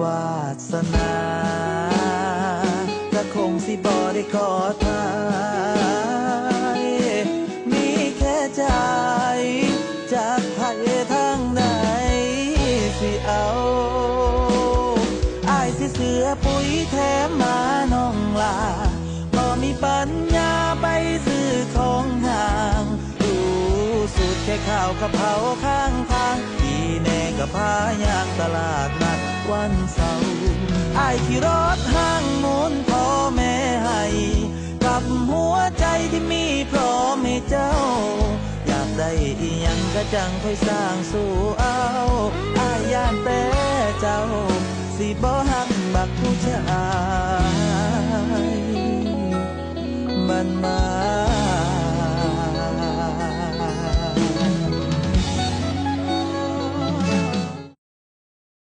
วาสนาก็คงสิบอได้ขอทายมีแค่ใจ จากไผทางไหนสิเอาอายสิเสือปุ๋ยแถมมาน้องลาบ่มีปัญญาไปซื้อของห่างดูสุดแค่ข้าวกะเพราข้างทาง อีแน่กะพายางตลาดนัด วันเสาร์อายขี่รถห้างมุนพ่อแม่ให้กับหัวใจที่มีพร้อมให้เจ้า อยากได้อีหยังก็จังค่อยสร้างสู่เอาอายย่านแต่เจ้า สิบ่หักบักผู้ชาย มันมา